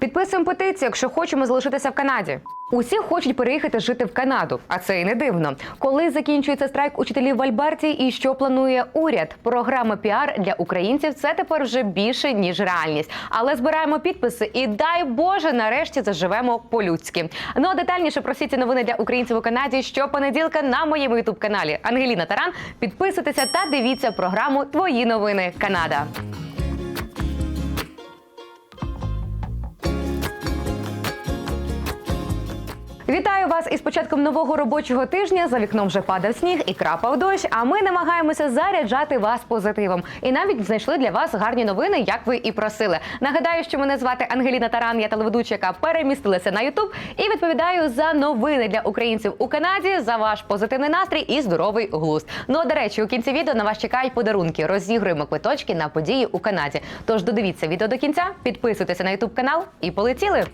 Підписуємо петицію, якщо хочемо залишитися в Канаді. Усі хочуть переїхати жити в Канаду, а це і не дивно. Коли закінчується страйк учителів в Альберті і що планує уряд? Програма піар для українців це тепер вже більше ніж реальність. Але збираємо підписи і дай Боже, нарешті заживемо по-людськи. Ну а детальніше про всі ці новини для українців у Канаді щопонеділка на моєму ютуб каналі Ангеліна Таран. Підписуйтеся та дивіться програму Твої новини Канада. Вітаю вас із початком нового робочого тижня. За вікном вже падав сніг і крапав дощ. А ми намагаємося заряджати вас позитивом. І навіть знайшли для вас гарні новини, як ви і просили. Нагадаю, що мене звати Ангеліна Таран, я телеведуча, яка перемістилася на Ютуб і відповідаю за новини для українців у Канаді, за ваш позитивний настрій і здоровий глузд. Ну а, до речі, у кінці відео на вас чекають подарунки. Розігруємо квиточки на події у Канаді. Тож додивіться відео до кінця, підписуйтеся на Ютуб канал і полетіли.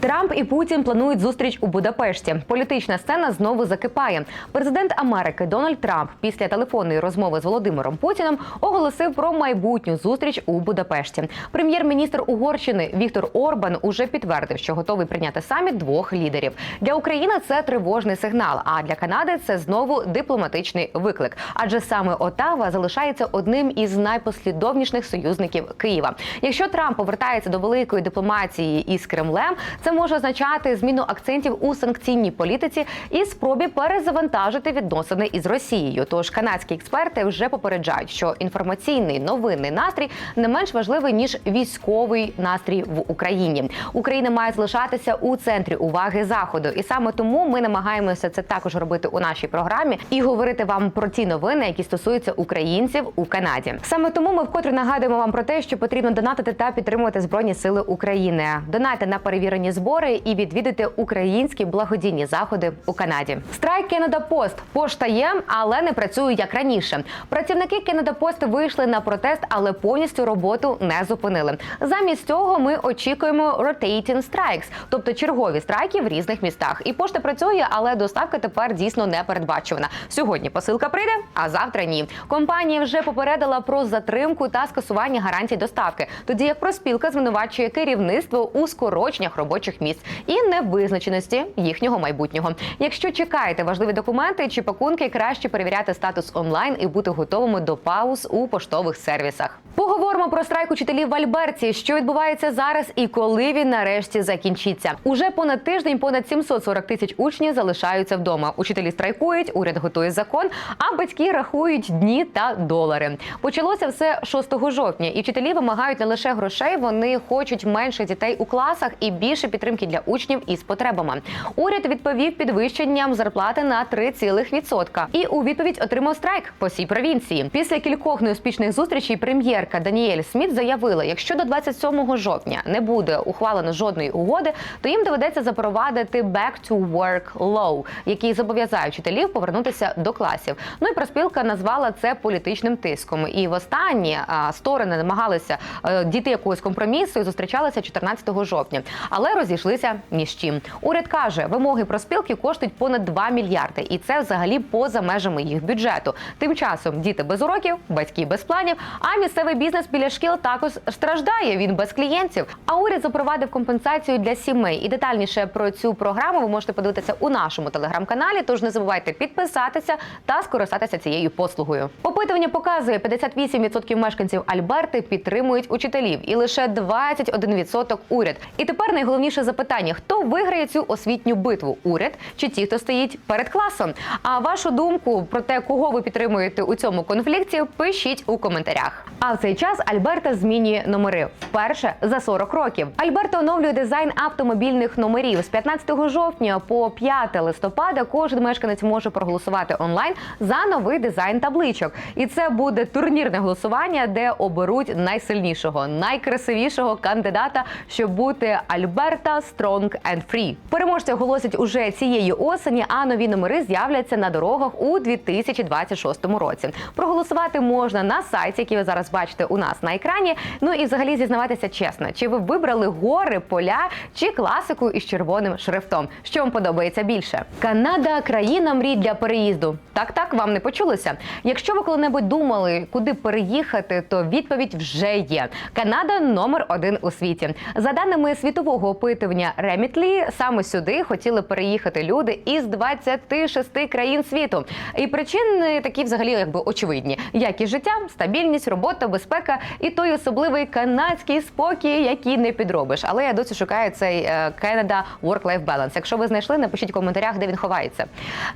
Трамп і Путін планують зустріч у Будапешті. Політична сцена знову закипає. Президент Америки Дональд Трамп після телефонної розмови з Володимиром Путіним оголосив про майбутню зустріч у Будапешті. Прем'єр-міністр Угорщини Віктор Орбан уже підтвердив, що готовий прийняти саміт двох лідерів. Для України це тривожний сигнал. А для Канади це знову дипломатичний виклик. Адже саме Отава залишається одним із найпослідовніших союзників Києва. Якщо Трамп повертається до великої дипломатії із Кремлем, це може означати зміну акцентів у санкційній політиці і спробі перезавантажити відносини із Росією. Тож канадські експерти вже попереджають, що інформаційний новинний настрій не менш важливий ніж військовий настрій в Україні. Україна має залишатися у центрі уваги заходу, і саме тому ми намагаємося це також робити у нашій програмі і говорити вам про ті новини, які стосуються українців у Канаді. Саме тому ми вкотре нагадуємо вам про те, що потрібно донатити та підтримувати збройні сили України. Донайте на перевірені збори і відвідайте українські благодійні заходи у Канаді. Страйк Post. пошта є, але не працює як раніше. Працівники Post вийшли на протест, але повністю роботу не зупинили. Замість цього ми очікуємо rotating strikes, тобто чергові страйки в різних містах. І пошта працює, але доставка тепер дійсно не передбачувана. Сьогодні посилка прийде, а завтра ні. Компанія вже попередила про затримку та скасування гарантій доставки. Тоді як проспілка звинувачує керівництво у скороченнях робочих місць і невизначеності їхнього майбутнього. Якщо чекаєте важливі документи чи пакунки, краще перевіряти статус онлайн і бути готовими до пауз у поштових сервісах. Поговоримо про страйк учителів в Альберті, що відбувається зараз і коли він нарешті закінчиться. Уже понад тиждень понад 740 тисяч учнів залишаються вдома. Учителі страйкують, уряд готує закон, а батьки рахують дні та долари. Почалося все 6 жовтня, і вчителі вимагають не лише грошей, вони хочуть менше дітей у класах і більше підтримки для учнів із потребами. Уряд відповів підвищенням зарплати на 3,%. І у відповідь отримав страйк по всій провінції. Після кількох неуспішних зустрічей прем'єрка Даніель Сміт заявила, якщо до 27 жовтня не буде ухвалено жодної угоди, то їм доведеться запровадити back to work law, який зобов'язає вчителів повернутися до класів. Ну і проспілка назвала це політичним тиском. І востаннє а, сторони намагалися е, дійти якогось компромісу і зустрічалися 14 жовтня, але розійшлися ні з чим. Уряд каже, вимоги проспілки коштують понад 2 мільярди, і це взагалі поза межами їх бюджету. Тим часом діти без уроків, батьки без планів. А місцевий бізнес біля шкіл також страждає. Він без клієнтів. А уряд запровадив компенсацію для сімей. І детальніше про цю програму ви можете подивитися у нашому телеграм-каналі. Тож не забувайте підписатися та скористатися цією послугою. Опитування показує, 58% мешканців Альберти підтримують учителів, і лише 21% уряд. І тепер найголовніше запитання: хто виграє цю освітню битву? Уряд чи ті, хто стоїть перед класом? А вашу думку про те, кого ви підтримуєте у цьому конфлікті, пишіть у коментарях. А в цей час Альберта змінює номери вперше за 40 років. Альберта оновлює дизайн автомобільних номерів з 15 жовтня по 5 листопада. Кожен мешканець може проголосувати онлайн за новий дизайн табличок. І це буде турнірне голосування, де оберуть найсильнішого, найкрасивішого кандидата, щоб бути Альберта Канада Strong and Free. Переможця оголосять уже цієї осені, а нові номери з'являться на дорогах у 2026 році. Проголосувати можна на сайті, який ви зараз бачите у нас на екрані. Ну і взагалі зізнаватися чесно, чи ви вибрали гори, поля чи класику із червоним шрифтом? Що вам подобається більше? Канада країна мрій для переїзду. Так, так, вам не почулося. Якщо ви коли-небудь думали, куди переїхати, то відповідь вже є. Канада номер один у світі. За даними світового опитування Ремітлі, саме сюди хотіли переїхати люди із 26 країн світу. І причини такі взагалі якби очевидні: якість життя, стабільність, робота, безпека і той особливий канадський спокій, який не підробиш. Але я досі шукаю цей е, Canada Work-Life Balance. Якщо ви знайшли, напишіть в коментарях, де він ховається.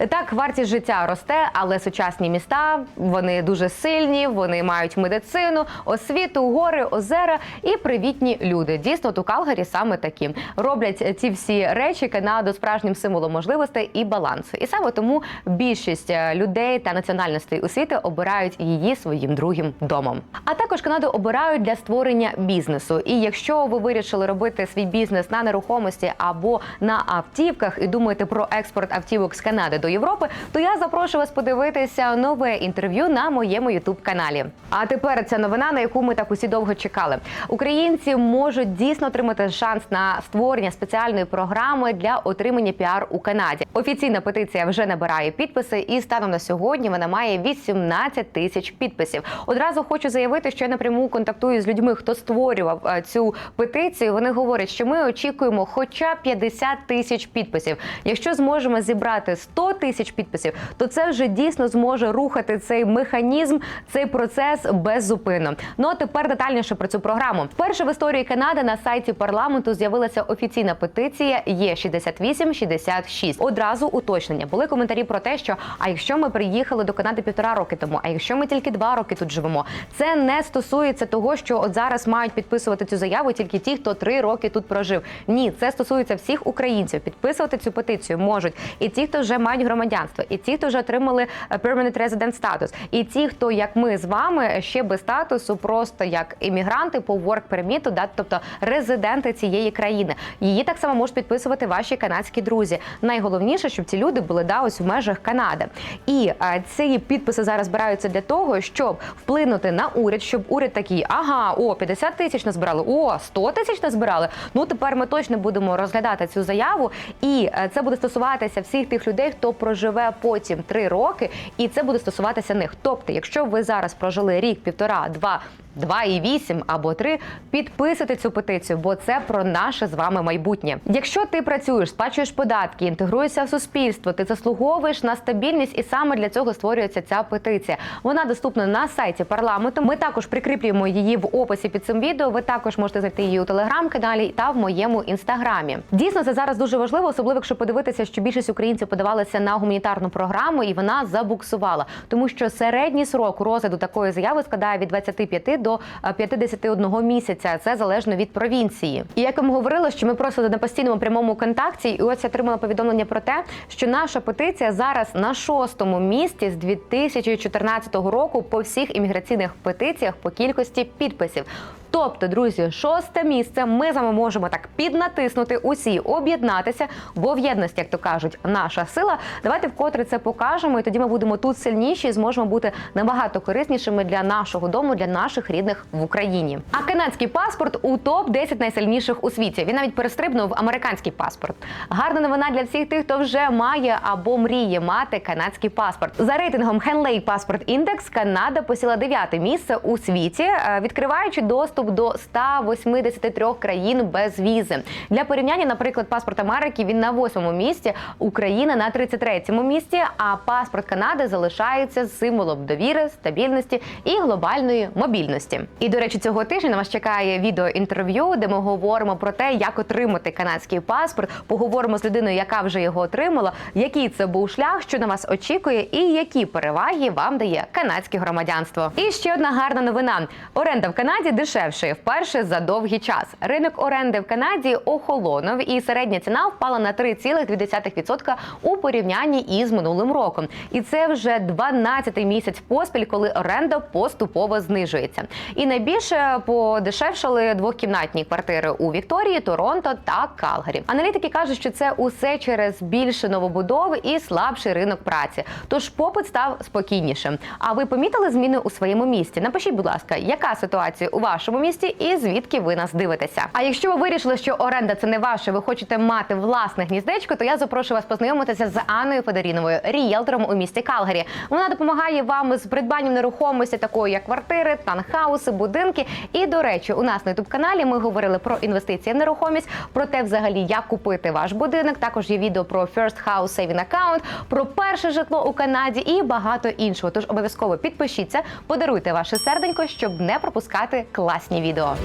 Так, вартість життя росте, але сучасні міста вони дуже сильні. Вони мають медицину, освіту, гори, озера і привітні люди. Дійсно, у Калгарі саме такі роблять ці всі речі Канаду справжнім символом можливостей і балансу. І саме тому більшість е, людей та національностей у світі обирають її своїм другим домом. А також Канаду обирають для створення бізнесу. І якщо ви вирішили робити свій бізнес на нерухомості або на автівках і думаєте про експорт автівок з Канади до Європи, то я запрошую вас подивитися нове інтерв'ю на моєму ютуб каналі. А тепер ця новина, на яку ми так усі довго чекали. Українці можуть дійсно отримати шанс на створення спеціальної програми для отримання піар у Канаді. Офіційна петиція вже набирає підписи, і станом на сьогодні вона має 18 тисяч підписів. Одразу хочу заявити, що я напряму контактую з людьми, хто створював е, цю петицію. Вони говорять, що ми очікуємо хоча б 50 тисяч підписів. Якщо зможемо зібрати 100 тисяч підписів, то це вже дійсно зможе рухати цей механізм, цей процес беззупинно. Ну а тепер детальніше про цю програму. Вперше в історії Канади на сайті парламенту з'явилася офіційна петиція Є 6866 Одразу уточнення були коментарі про те, що а якщо ми приїхали до Канади півтора роки тому, а якщо ми тільки два роки тут живемо, це не стосується того, що от зараз мають підписувати цю заяву тільки ті, хто три роки тут прожив. Ні, це стосується всіх українців. Підписувати цю петицію можуть і ті, хто вже мають громадянство, і ті, хто вже отримали е, permanent resident статус, і ті, хто як ми з вами ще без статусу, просто як іммігранти по work permit, да, тобто резиденти цієї країни. Її так само можуть підписувати ваші канадські друзі. Найголовніше, щоб ці люди були да ось в межах Канади. І е, ці підписи зараз збираються для того, щоб вплинути на уряд, щоб уряд такий, ага, о, 50 тисяч назбирали, о, 100 тисяч назбирали. Ну тепер ми точно будемо розглядати цю заяву, і е, це буде стосуватися всіх тих людей, хто проживе потім три роки, і це буде стосуватися них. Тобто, якщо ви зараз прожили рік, півтора, два. 2,8 або 3, підписуйте цю петицію, бо це про наше з вами майбутнє. Якщо ти працюєш, сплачуєш податки, інтегруєшся в суспільство, ти заслуговуєш на стабільність, і саме для цього створюється ця петиція. Вона доступна на сайті парламенту. Ми також прикріплюємо її в описі під цим відео. Ви також можете знайти її у телеграм-каналі та в моєму інстаграмі. Дійсно, це зараз дуже важливо, особливо якщо подивитися, що більшість українців подавалися на гуманітарну програму, і вона забуксувала, тому що середній срок розгляду такої заяви складає від 25 до е, 51 місяця. Це залежно від провінції. І як вам говорила, що ми просто на постійному прямому контакті, і ось я отримала повідомлення про те, що наша петиція зараз на шостому місці з 2014 року по всіх імміграційних петиціях по кількості підписів. Тобто, друзі, шосте місце. Ми з вами можемо так піднатиснути усі, об'єднатися, бо в єдності, як то кажуть, наша сила. Давайте вкотре це покажемо, і тоді ми будемо тут сильніші і зможемо бути набагато кориснішими для нашого дому, для наших рідних в Україні. А канадський паспорт у топ 10 найсильніших у світі. Він навіть перестрибнув американський паспорт. Гарна новина для всіх тих, хто вже має або мріє мати канадський паспорт. За рейтингом Henley Passport Index Канада посіла дев'яте місце у світі, е, відкриваючи доступ до 183 країн без візи. Для порівняння, наприклад, паспорт Америки він на восьмому місці, Україна на 33-му місці. А паспорт Канади залишається символом довіри, стабільності і глобальної мобільності. І до речі, цього тижня вас чекає відеоінтерв'ю, де ми говоримо про те, як отримати канадський паспорт. Поговоримо з людиною, яка вже його отримала, який це був шлях, що на вас очікує, і які переваги вам дає канадське громадянство. І ще одна гарна новина: оренда в Канаді дешевшає вперше за довгий час. Ринок оренди в Канаді охолонув, і середня ціна впала на 3,2% у порівнянні із минулим роком. І це вже 12-й місяць поспіль, коли оренда поступово знижується. І найбільше подешевшали двохкімнатні квартири у Вікторії, Торонто та Калгарі. Аналітики кажуть, що це усе через більше новобудов і слабший ринок праці. Тож попит став спокійнішим. А ви помітили зміни у своєму місті? Напишіть, будь ласка, яка ситуація у вашому місті і звідки ви нас дивитеся? А якщо ви вирішили, що оренда це не ваше, ви хочете мати власне гніздечко, то я запрошую вас познайомитися з Анною Федоріновою, рієлтором у місті Калгарі. Вона допомагає вам з придбанням нерухомості, такої як квартири, танхауси, будинки. І до речі, у нас на youtube каналі ми говорили про інвестиції в нерухомість, про те, взагалі, як купити ваш будинок. Також є відео про First House Saving Account, про перше житло у Канаді і багато іншого. Тож обов'язково підпишіться, подаруйте ваше серденько, щоб не пропускати класні відео.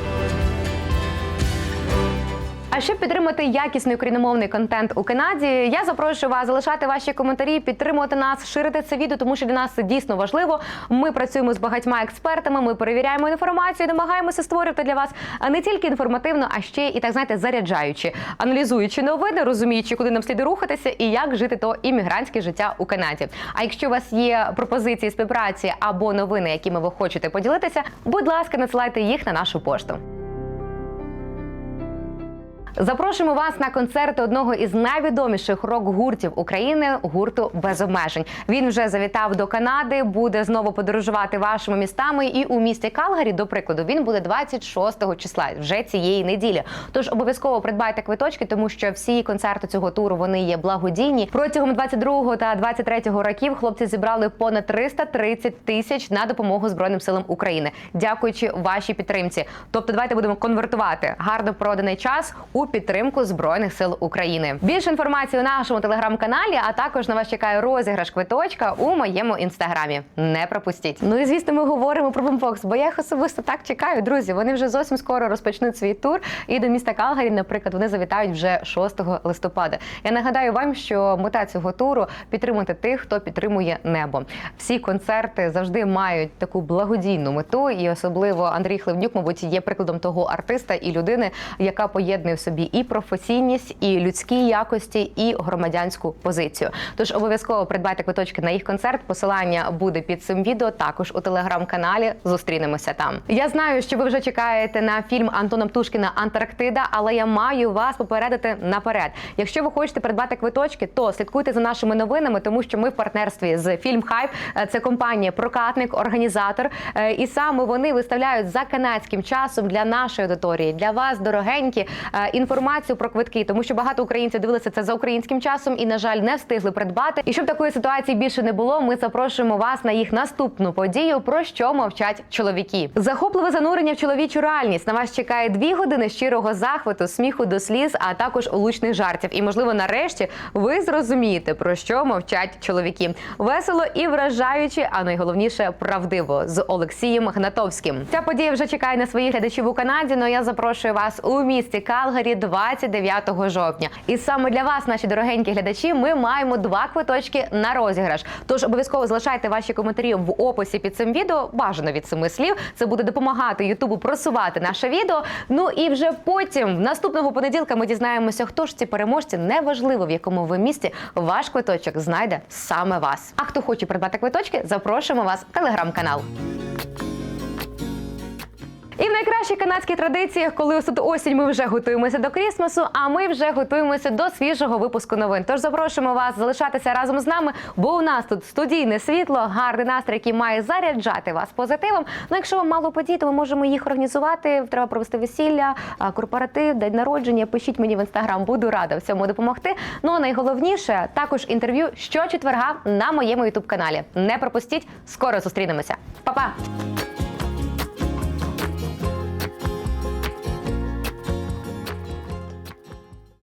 А щоб підтримати якісний україномовний контент у Канаді, я запрошую вас залишати ваші коментарі, підтримувати нас, ширити це відео, тому що для нас це дійсно важливо. Ми працюємо з багатьма експертами. Ми перевіряємо інформацію, намагаємося створювати для вас не тільки інформативно, а ще і так знаєте, заряджаючи, аналізуючи новини, розуміючи, куди нам слід рухатися і як жити то іммігрантське життя у Канаді. А якщо у вас є пропозиції співпраці або новини, якими ви хочете поділитися, будь ласка, надсилайте їх на нашу пошту. Запрошуємо вас на концерт одного із найвідоміших рок-гуртів України гурту без обмежень. Він вже завітав до Канади, буде знову подорожувати вашими містами. І у місті Калгарі, до прикладу, він буде 26 числа вже цієї неділі. Тож обов'язково придбайте квиточки, тому що всі концерти цього туру вони є благодійні. Протягом 22 та 23 років хлопці зібрали понад 330 тисяч на допомогу збройним силам України, дякуючи вашій підтримці. Тобто, давайте будемо конвертувати гарно проданий час у підтримку збройних сил України. Більше інформації у нашому телеграм-каналі, а також на вас чекає розіграш квиточка у моєму інстаграмі. Не пропустіть. Ну і звісно, ми говоримо про бомбокс, бо я їх особисто так чекаю. Друзі, вони вже зовсім скоро розпочнуть свій тур. І до міста Калгарі, наприклад, вони завітають вже 6 листопада. Я нагадаю вам, що мета цього туру підтримати тих, хто підтримує небо. Всі концерти завжди мають таку благодійну мету, і особливо Андрій Хливнюк, мабуть, є прикладом того артиста і людини, яка поєднує в собі і професійність, і людські якості, і громадянську позицію. Тож обов'язково придбайте квиточки на їх концерт. Посилання буде під цим відео. Також у телеграм-каналі зустрінемося там. Я знаю, що ви вже чекаєте на фільм Антона Птушкіна Антарктида, але я маю вас попередити наперед. Якщо ви хочете придбати квиточки, то слідкуйте за нашими новинами, тому що ми в партнерстві з Фільм Хайп. Це компанія прокатник, організатор, Е, і саме вони виставляють за канадським часом для нашої аудиторії, для вас, дорогенькі, е, інформацію про квитки, тому що багато українців дивилися це за українським часом і, на жаль, не встигли придбати. І щоб такої ситуації більше не було, ми запрошуємо вас на їх наступну подію, про що мовчать чоловіки. Захопливе занурення в чоловічу реальність. На вас чекає дві години щирого захвату, сміху до сліз, а також влучних жартів. І, можливо, нарешті ви зрозумієте, про що мовчать чоловіки. Весело і вражаюче, а найголовніше правдиво з Олексієм Гнатовським. Ця подія вже чекає на своїх глядачів у Канаді. але я запрошую вас у місті Калгарі 29 жовтня. І саме для вас, наші дорогенькі глядачі, ми маємо два квиточки на розіграш. Тож обов'язково залишайте ваші коментарі в описі під цим відео. Бажано від семи слів. Це буде допомагати Ютубу просувати наше відео. Ну і вже потім, наступного понеділка, ми дізнаємося, хто ж ці переможці. Неважливо в якому ви місті ваш квиточок знайде саме вас. А хто хоче придбати квиточки, запрошуємо вас в телеграм-канал. І в найкращій канадській традиціях, коли ось тут осінь, ми вже готуємося до Крісмасу, а ми вже готуємося до свіжого випуску новин. Тож запрошуємо вас залишатися разом з нами, бо у нас тут студійне світло, гарний настрій, який має заряджати вас позитивом. Ну, якщо вам мало подій, то ми можемо їх організувати. Треба провести весілля, корпоратив, день народження. Пишіть мені в інстаграм, буду рада всьому допомогти. Ну а найголовніше також інтерв'ю щочетверга на моєму ютуб каналі. Не пропустіть, скоро зустрінемося. Па-па!